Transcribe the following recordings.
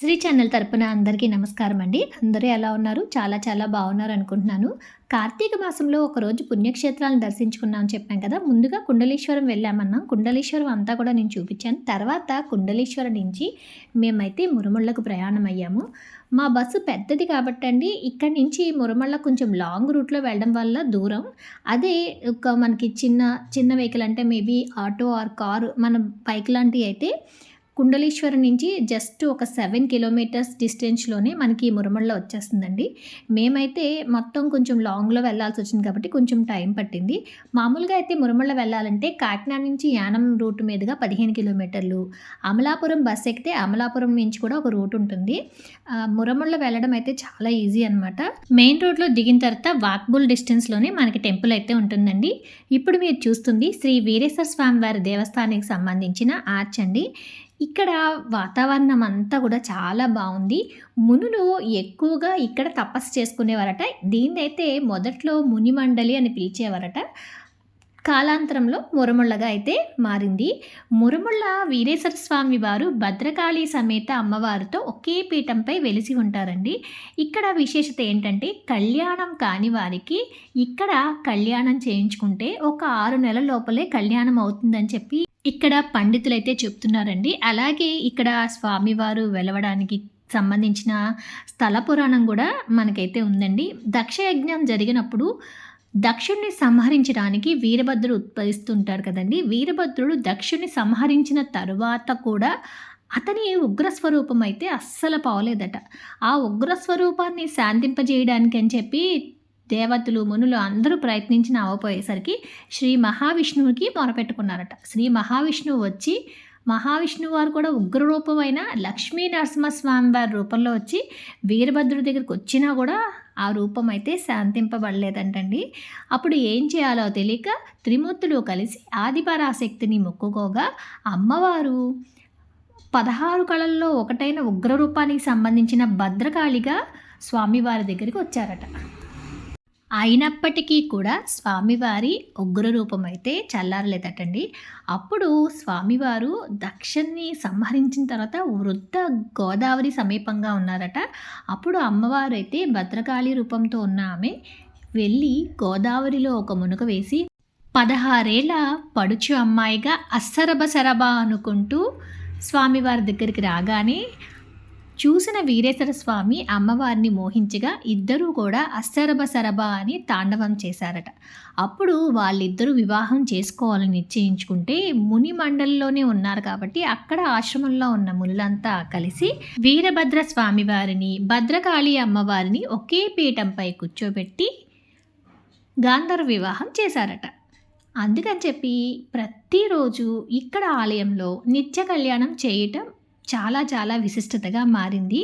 Sri channel తరపున అందరికీ నమస్కారం అండి. అందరూ ఎలా ఉన్నారు? చాలా చాలా బాగున్నారు అనుకుంటున్నాను. కార్తీక మాసంలో ఒకరోజు పుణ్యక్షేత్రాలను దర్శించుకున్నామని చెప్పాం కదా. ముందుగా కుండలీశ్వరం వెళ్ళామన్నాం. కుండలీశ్వరం అంతా కూడా నేను చూపించాను. తర్వాత కుండలీశ్వరం నుంచి మేమైతే మురుమళ్ళకు ప్రయాణం అయ్యాము. మా బస్సు పెద్దది కాబట్టి అండి ఇక్కడ నుంచి మురమళ్ళ కొంచెం లాంగ్ రూట్లో వెళ్ళడం వల్ల దూరం. అదే ఒక మనకి చిన్న చిన్న వెహికల్ అంటే మేబీ ఆటో ఆర్ కారు మన బైక్ లాంటివి అయితే కుండలీశ్వరం నుంచి జస్ట్ ఒక సెవెన్ కిలోమీటర్స్ డిస్టెన్స్లోనే మనకి మురమళ్ళ వచ్చేస్తుందండి. మేమైతే మొత్తం కొంచెం లాంగ్లో వెళ్ళాల్సి వచ్చింది కాబట్టి కొంచెం టైం పట్టింది. మామూలుగా అయితే మురమళ్ళ వెళ్ళాలంటే కాకినాడ నుంచి యానం రూట్ మీదుగా పదిహేను కిలోమీటర్లు. అమలాపురం బస్ ఎక్కితే అమలాపురం నుంచి కూడా ఒక రూట్ ఉంటుంది. ఆ, మురమళ్ళ వెళ్ళడం అయితే చాలా ఈజీ అనమాట మెయిన్ రోడ్లో దిగిన తర్వాత వాక్బుల్ డిస్టెన్స్లోనే మనకి టెంపుల్ అయితే ఉంటుందండి. ఇప్పుడు మీరు చూస్తుంది శ్రీ వీరేశ్వర స్వామి వారి దేవస్థానానికి సంబంధించిన ఆర్చ్ అండి. ఇక్కడ వాతావరణం అంతా కూడా చాలా బాగుంది మునులు ఎక్కువగా ఇక్కడ తపస్సు చేసుకునేవారట. దీన్నైతే మొదట్లో ముని మండలి అని పిలిచేవారట. కాలాంతరంలో మురముళ్ళగా అయితే మారింది. మురముళ్ళ వీరేశ్వర స్వామి వారు భద్రకాళి సమేత అమ్మవారితో ఒకే పీఠంపై వెలిసి ఉంటారండి. ఇక్కడ విశేషత ఏంటంటే కళ్యాణం కాని వారికి ఇక్కడ కళ్యాణం చేయించుకుంటే ఒక ఆరు నెలల లోపలే కళ్యాణం అవుతుందని చెప్పి ఇక్కడ పండితులైతే చెప్తున్నారండి. అలాగే ఇక్కడ స్వామివారు వెలవడానికి సంబంధించిన స్థల పురాణం కూడా మనకైతే ఉందండి. దక్షయజ్ఞం జరిగినప్పుడు దక్షుణ్ణి సంహరించడానికి వీరభద్రుడు ఉత్పదిస్తుంటాడు కదండి. వీరభద్రుడు దక్షుణ్ణి సంహరించిన తరువాత కూడా అతని ఉగ్రస్వరూపం అయితే అస్సలు పోలేదట. ఆ ఉగ్రస్వరూపాన్ని శాంతింపజేయడానికి అని చెప్పి దేవతలు మునులు అందరూ ప్రయత్నించిన అవపోయేసరికి శ్రీ మహావిష్ణువుకి మొరపెట్టుకున్నారట. శ్రీ మహావిష్ణువు వచ్చి మహావిష్ణువు వారు కూడా ఉగ్ర రూపమైన లక్ష్మీ నరసింహస్వామి వారి రూపంలో వచ్చి వీరభద్రుడి దగ్గరికి వచ్చినా కూడా ఆ రూపం అయితే శాంతింపబడలేదంటండి. అప్పుడు ఏం చేయాలో తెలియక త్రిమూర్తులు కలిసి ఆదిపరాశక్తిని మొక్కుకోగా అమ్మవారు పదహారు కళల్లో ఒకటైన ఉగ్ర రూపానికి సంబంధించిన భద్రకాళిగా స్వామివారి దగ్గరికి వచ్చారట. అయినప్పటికీ కూడా స్వామివారి ఉగ్ర రూపం అయితే చల్లారలేదటండి. అప్పుడు స్వామివారు దక్షిణ్ణి సంహరించిన తర్వాత వృద్ధ గోదావరి సమీపంగా ఉన్నారట. అప్పుడు అమ్మవారు అయితే భద్రకాళి రూపంతో ఉన్న ఆమె వెళ్ళి గోదావరిలో ఒక మునుక వేసి పదహారేళ్ళ పడుచు అమ్మాయిగా అస్సరబ సరబ అనుకుంటూ స్వామివారి దగ్గరికి రాగానే చూసిన వీరేశ్వర స్వామి అమ్మవారిని మోహించగా ఇద్దరూ కూడా అస్సరబ సరబ అని తాండవం చేశారట. అప్పుడు వాళ్ళిద్దరూ వివాహం చేసుకోవాలని నిశ్చయించుకుంటే ముని మండలిలోనే ఉన్నారు కాబట్టి అక్కడ ఆశ్రమంలో ఉన్న మునులంతా కలిసి వీరభద్ర స్వామి వారిని భద్రకాళి అమ్మవారిని ఒకే పీఠంపై కూర్చోబెట్టి గాంధర్వ వివాహం చేశారట. అందుకని చెప్పి ప్రతిరోజు ఇక్కడ ఆలయంలో నిత్య కళ్యాణం చేయటం చాలా చాలా విశిష్టతగా మారింది.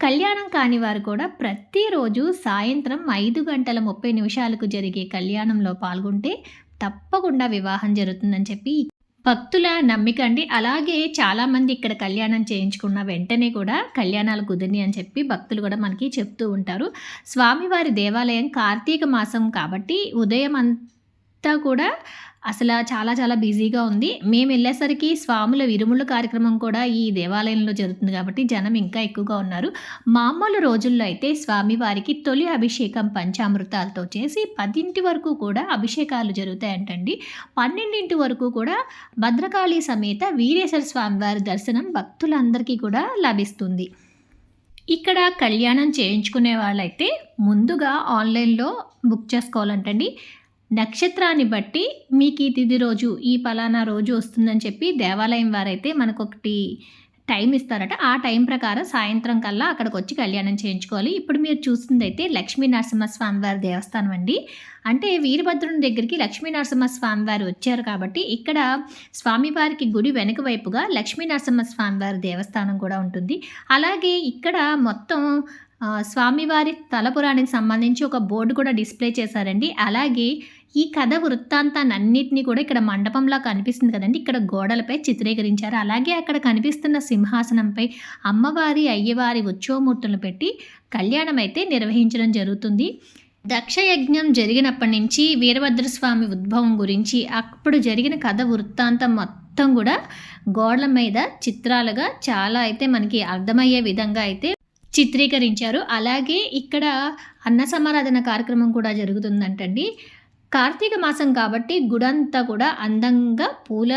కళ్యాణం కాని వారు కూడా ప్రతిరోజు సాయంత్రం ఐదు గంటల ముప్పై నిమిషాలకు జరిగే కళ్యాణంలో పాల్గొంటే తప్పకుండా వివాహం జరుగుతుందని చెప్పి భక్తుల నమ్మిక అండి. అలాగే చాలామంది ఇక్కడ కళ్యాణం చేయించుకున్న వెంటనే కూడా కళ్యాణాలు కుదిరి అని చెప్పి భక్తులు కూడా మనకి చెప్తూ ఉంటారు. స్వామివారి దేవాలయం కార్తీక మాసం కాబట్టి ఉదయం అంత కూడా అసలు చాలా చాలా బిజీగా ఉంది. మేము వెళ్ళేసరికి స్వాముల విరుముల కార్యక్రమం కూడా ఈ దేవాలయంలో జరుగుతుంది కాబట్టి జనం ఇంకా ఎక్కువగా ఉన్నారు. మామూలు రోజుల్లో అయితే స్వామివారికి తొలి అభిషేకం పంచామృతాలతో చేసి పదింటి వరకు కూడా అభిషేకాలు జరుగుతాయంటండి. పన్నెండింటి వరకు కూడా భద్రకాళి సమేత వీరేశ్వర స్వామివారి దర్శనం భక్తులందరికీ కూడా లభిస్తుంది. ఇక్కడ కళ్యాణం చేయించుకునే వాళ్ళైతే ముందుగా ఆన్లైన్లో బుక్ చేసుకోవాలంటండి. నక్షత్రాన్ని బట్టి మీకు ఈ తిథి రోజు ఈ పలానా రోజు వస్తుందని చెప్పి దేవాలయం వారైతే మనకు ఒకటి టైం ఇస్తారట. ఆ టైం ప్రకారం సాయంత్రం కల్లా అక్కడికి వచ్చి కళ్యాణం చేయించుకోవాలి. ఇప్పుడు మీరు చూస్తుంది అయితే లక్ష్మీ నరసింహస్వామి వారి దేవస్థానం అండి. అంటే వీరభద్రుని దగ్గరికి లక్ష్మీ నరసింహస్వామి వారు వచ్చారు కాబట్టి ఇక్కడ స్వామివారికి గుడి వెనుక వైపుగా లక్ష్మీ నరసింహస్వామి వారి దేవస్థానం కూడా ఉంటుంది. అలాగే ఇక్కడ మొత్తం స్వామివారి తలపురానికి సంబంధించి ఒక బోర్డు కూడా డిస్ప్లే చేశారండి. అలాగే ఈ కథ వృత్తాంతాన్ని అన్నిటినీ కూడా ఇక్కడ మండపంలా కనిపిస్తుంది కదండి. ఇక్కడ గోడలపై చిత్రీకరించారు. అలాగే అక్కడ కనిపిస్తున్న సింహాసనంపై అమ్మవారి అయ్యవారి ఉత్సవమూర్తులను పెట్టి కళ్యాణం అయితే నిర్వహించడం జరుగుతుంది. దక్షయజ్ఞం జరిగినప్పటి నుంచి వీరభద్రస్వామి ఉద్భవం గురించి అప్పుడు జరిగిన కథ వృత్తాంతం మొత్తం కూడా గోడల మీద చిత్రాలుగా చాలా అయితే మనకి అర్థమయ్యే విధంగా అయితే చిత్రీకరించారు. అలాగే ఇక్కడ అన్న సమారాధన కార్యక్రమం కూడా జరుగుతుందంటండి. కార్తీక మాసం కాబట్టి గుడంతా కూడా అందంగా పూల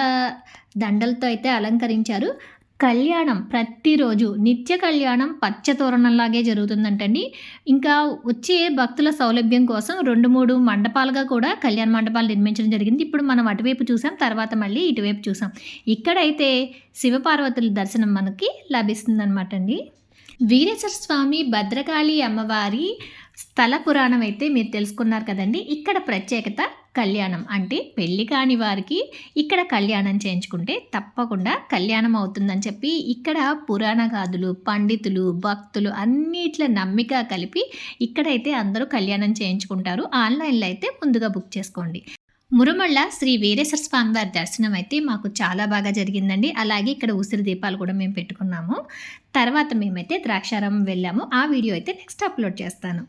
దండలతో అయితే అలంకరించారు. కళ్యాణం ప్రతిరోజు నిత్య కళ్యాణం పచ్చ తోరణంలాగే జరుగుతుందంటండి. ఇంకా వచ్చే భక్తుల సౌలభ్యం కోసం రెండు మూడు మండపాలుగా కూడా కళ్యాణ మండపాలు నిర్మించడం జరిగింది. ఇప్పుడు మనం అటువైపు చూసాం తర్వాత మళ్ళీ ఇటువైపు చూసాం. ఇక్కడైతే శివపార్వతుల దర్శనం మనకి లభిస్తుందన్నమాట అండి వీరేశ్వర స్వామి భద్రకాళి అమ్మవారి స్థల పురాణం అయితే మీరు తెలుసుకున్నారు కదండి. ఇక్కడ ప్రత్యేకత కళ్యాణం. అంటే పెళ్ళి కాని వారికి ఇక్కడ కళ్యాణం చేయించుకుంటే తప్పకుండా కళ్యాణం అవుతుందని చెప్పి ఇక్కడ పురాణ గాథులు పండితులు భక్తులు అన్నిట్ల నమ్మిక కలిపి ఇక్కడైతే అందరూ కళ్యాణం చేయించుకుంటారు. ఆన్లైన్లో అయితే ముందుగా బుక్ చేసుకోండి. మురుమళ్ళ శ్రీ వీరేశ్వర స్వామి వారి దర్శనం అయితే మాకు చాలా బాగా జరిగిందండి. అలాగే ఇక్కడ ఉసిరి దీపాలు కూడా మేము పెట్టుకున్నాము. తర్వాత మేమైతే ద్రాక్షారామం వెళ్ళాము. ఆ వీడియో అయితే నెక్స్ట్ అప్లోడ్ చేస్తాను.